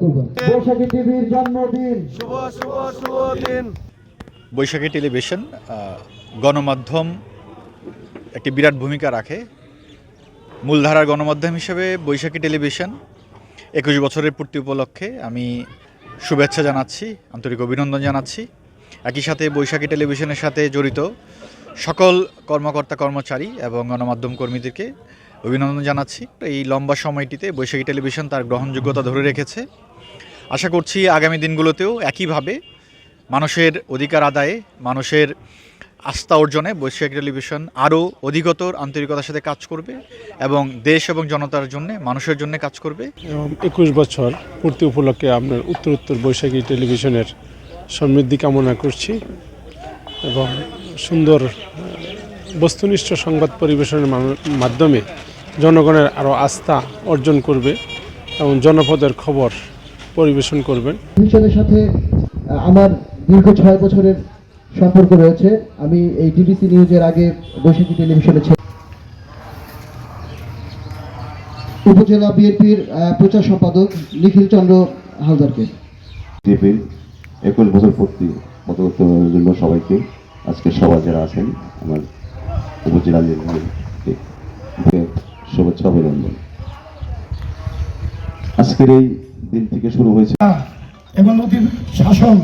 করবেন বৈশাখী টিভির জন্মদিন। শুভ শুভ শুভ দিন। বৈশাখী টেলিভিশন গণমাধ্যম একটি বিরাট ভূমিকা রাখে। মূলধারার গণমাধ্যম হিসেবে বৈশাখী টেলিভিশন একুশ বছরের পূর্তি উপলক্ষে আমি শুভেচ্ছা জানাচ্ছি আন্তরিক অভিনন্দন জানাচ্ছি। একই সাথে বৈশাখী টেলিভিশনের সাথে জড়িত সকল কর্মকর্তা কর্মচারী এবং গণমাধ্যম কর্মীদেরকে অভিনন্দন জানাচ্ছি। এই লম্বা সময়টিতে বৈশাখী টেলিভিশন তার গ্রহণযোগ্যতা ধরে রেখেছে। আশা করছি আগামী দিনগুলোতেও একইভাবে মানুষের অধিকার আদায়ে, মানুষের আস্থা অর্জনে বৈশাখী টেলিভিশন আরও অধিকতর আন্তরিকতার সাথে কাজ করবে এবং দেশ এবং জনতার জন্য, মানুষের জন্য কাজ করবে। এবং একুশ বছর পূর্তি উপলক্ষে আপনার উত্তর উত্তর বৈশাখী টেলিভিশনের সমৃদ্ধি কামনা করছি এবং সুন্দর বস্তুনিষ্ঠ সংবাদ পরিবেশনের মাধ্যমে জনগণের আরও আস্থা অর্জন করবে এবং জনপদের খবর পরিবেশন করবেন। টেলিভিশনের সাথে আমার দীর্ঘ ছয় বছরের সম্পর্ক রয়েছে। আমি এই ডিবিসি নিউজের আগে বৈশাখী টেলিভিশনে উপজেলা বিএনপির প্রচার সম্পাদক নিখিল চন্দ্র হালদারকে। টিভির একুশ বছর পূর্তি মতগতের জন্য সবাইকে আজকে সবাই যারা আছেন আমার উপজেলা শুভেচ্ছা অভিনন্দন। আজকের এই দিন থেকে শুরু হয়েছে। এবং নদীর শাসন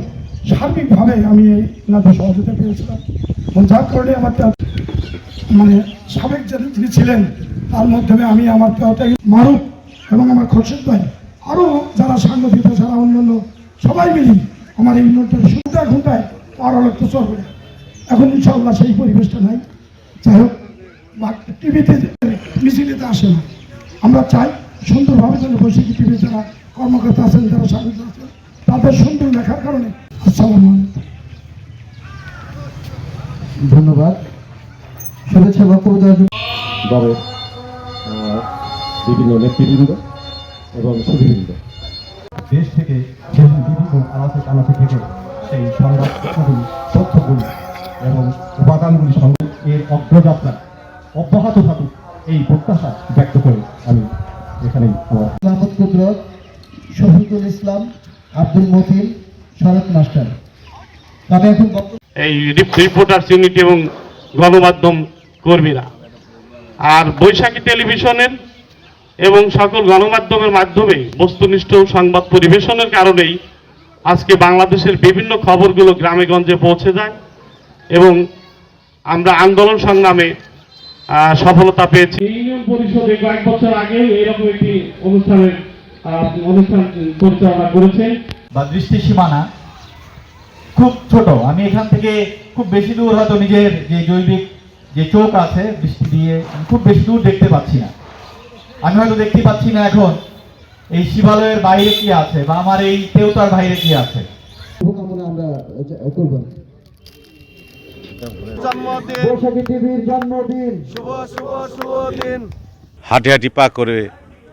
সার্বিকভাবে আমি এই নাটক সহযোগিতা পেয়েছিলাম। এবং যার কারণে আমার মানে সাবেক যিনি যিনি ছিলেন, তার মাধ্যমে আমি আমার তেওটাই মারুফ এবং আমার খরশেদ ভাই আরও যারা সাংবাদিক, যারা অন্যান্য সবাই মিলি আমার এই নোটটা ঘন্টায় ঘন্টায় পার লাগতো চলবে এখন ইনশাল্লাহ সেই পরিবেশটা নাই। যাই হোক টিভিতে মিছিলেতে আসে না। আমরা চাই সুন্দরভাবে যেন বৈশাখী টিভির যারা কর্মকর্তা আছেন যারা সাংবাদিক আছেন তাদের সুন্দর লেখার কারণে আসসালামু আলাইকুম। ধন্যবাদ। শুভেচ্ছা বক্তব্য দেওয়ার বিভিন্ন নেতৃবৃন্দ এবং সুধীবৃন্দ দেশ থেকে এবং বিভিন্ন আনাচে কানাচে থেকে সেই সংবাদ তথ্যগুলি এবং উপাদানগুলি সংগ্রহ এর অগ্রযাত্রা অব্যাহত থাকুক। এই প্রত্যাশা ব্যক্ত করে আমি এখানেই আমার মোহাম্মদ কুদরত শফিকুল ইসলাম আব্দুল মতিন শরৎ মাস্টার। তবে এখন এই রিপোর্টার্স ইউনিটি এবং গণমাধ্যম কর্মীরা আর বৈশাখী টেলিভিশনের এবং সকল গণমাধ্যমের মাধ্যমে বস্তুনিষ্ঠ সংবাদ পরিবেশনের কারণেই আজকে বাংলাদেশের বিভিন্ন খবরগুলো গ্রামে গঞ্জে পৌঁছে যায় এবং আমরা আন্দোলন সংগ্রামে সফলতা পেয়েছি। ইউনিয়ন পরিষদে কয়েক বছর আগে এইরকম একটি অনুষ্ঠানের অনুষ্ঠান পরিচালনা করেছেন বা দৃষ্টি সীমানা খুব ছোট। আমি এখান থেকে খুব বেশি দূর হয়তো নিজের যে জৈবিক যে চোখ আছে দৃষ্টি দিয়ে আমি খুব বেশি দূর দেখতে পাচ্ছি না। আমি হয়তো দেখতে পাচ্ছি না এখন এই শিবালয়ের বাইরে কি আছে বা আমার এই তেওতার বাইরে কি আছে। আমরা জন্মদিন। বৈশাখী টিভির জন্মদিন। শুভ শুভ শুভ দিন। হাঁটি হাঁটি পা করে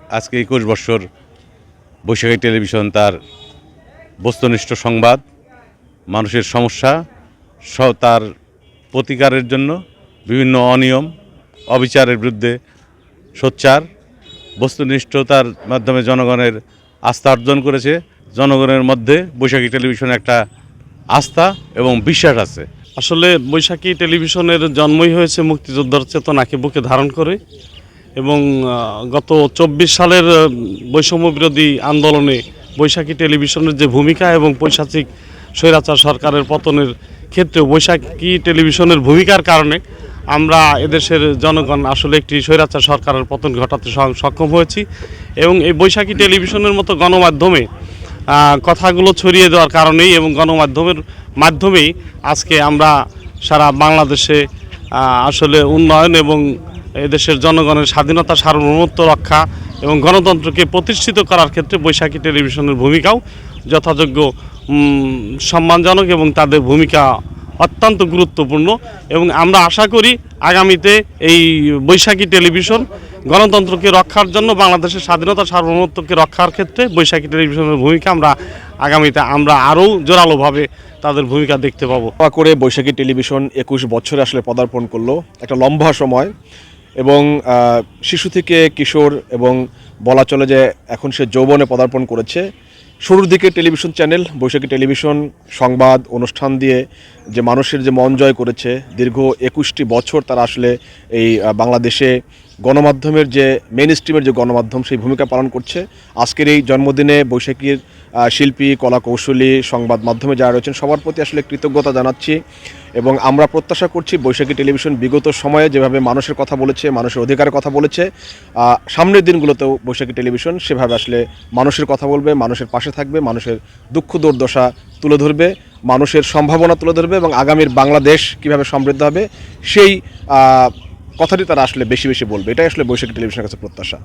আজকে একুশ বছর বৈশাখী টেলিভিশন তার বস্তুনিষ্ঠ সংবাদ মানুষের সমস্যা স- তার প্রতিকারের জন্য বিভিন্ন অনিয়ম অবিচারের বিরুদ্ধে সোচ্চার বস্তুনিষ্ঠতার মাধ্যমে জনগণের আস্থা অর্জন করেছে। জনগণের মধ্যে বৈশাখী টেলিভিশন একটা আস্থা এবং বিশ্বাস আছে। আসলে বৈশাখী টেলিভিশনের জন্মই হয়েছে মুক্তিযোদ্ধার চেতনাকে বুকে ধারণ করে এবং গত চব্বিশ সালের বৈষম্য বিরোধী আন্দোলনে বৈশাখী টেলিভিশনের যে ভূমিকা এবং পৈশাচিক স্বৈরাচার সরকারের পতনের ক্ষেত্রে বৈশাখী টেলিভিশনের ভূমিকার কারণে আমরা এদেশের জনগণ আসলে একটি স্বৈরাচার সরকারের পতন ঘটাতে সক্ষম হয়েছি এবং এই বৈশাখী টেলিভিশনের মতো গণমাধ্যমে কথাগুলো ছড়িয়ে দেওয়ার কারণেই এবং গণমাধ্যমের মাধ্যমেই আজকে আমরা সারা বাংলাদেশে আসলে উন্নয়ন এবং এদেশের জনগণের স্বাধীনতা, সার্বভৌমত্ব রক্ষা এবং গণতন্ত্রকে প্রতিষ্ঠিত করার ক্ষেত্রে বৈশাখী টেলিভিশনের ভূমিকাও যথাযোগ্য সম্মানজনক এবং তাদের ভূমিকা অত্যন্ত গুরুত্বপূর্ণ এবং আমরা আশা করি আগামীতে এই বৈশাখী টেলিভিশন গণতন্ত্রকে রক্ষার জন্য বাংলাদেশের স্বাধীনতা সার্বভৌমত্বকে রক্ষার ক্ষেত্রে বৈশাখী টেলিভিশনের ভূমিকা আমরা আগামীতে আমরা আরও জোরালোভাবে তাদের ভূমিকা দেখতে পাবো। করে বৈশাখী টেলিভিশন একুশ বছরে আসলে পদার্পণ করল, একটা লম্বা সময়। এবং শিশু থেকে কিশোর এবং বলা চলে যে এখন সে যৌবনে পদার্পণ করেছে। শুরুর দিকে টেলিভিশন চ্যানেল, বৈশাখী টেলিভিশন, সংবাদ, অনুষ্ঠান দিয়ে যে মানুষের যে মন জয় করেছে, দীর্ঘ একুশটি বছর তারা আসলে এই বাংলাদেশে গণমাধ্যমের যে মেন স্ট্রিমের যে গণমাধ্যম সেই ভূমিকা পালন করছে। আজকের এই জন্মদিনে বৈশাখীর শিল্পী কলা কৌশলী সংবাদ মাধ্যমে যারা রয়েছেন, সবার প্রতি আসলে কৃতজ্ঞতা জানাচ্ছি এবং আমরা প্রত্যাশা করছি বৈশাখী টেলিভিশন বিগত সময়ে যেভাবে মানুষের কথা বলেছে, মানুষের অধিকারের কথা বলেছে সামনের দিনগুলোতেও বৈশাখী টেলিভিশন সেভাবে আসলে মানুষের কথা বলবে, মানুষের পাশে থাকবে, মানুষের দুঃখ দুর্দশা তুলে ধরবে, মানুষের সম্ভাবনা তুলে ধরবে এবং আগামীর বাংলাদেশ কীভাবে সমৃদ্ধ হবে, সেই কথাটি তারা আসলে বেশি বেশি বলবে। এটাই আসলে বৈশাখী টেলিভিশনের কাছে প্রত্যাশা।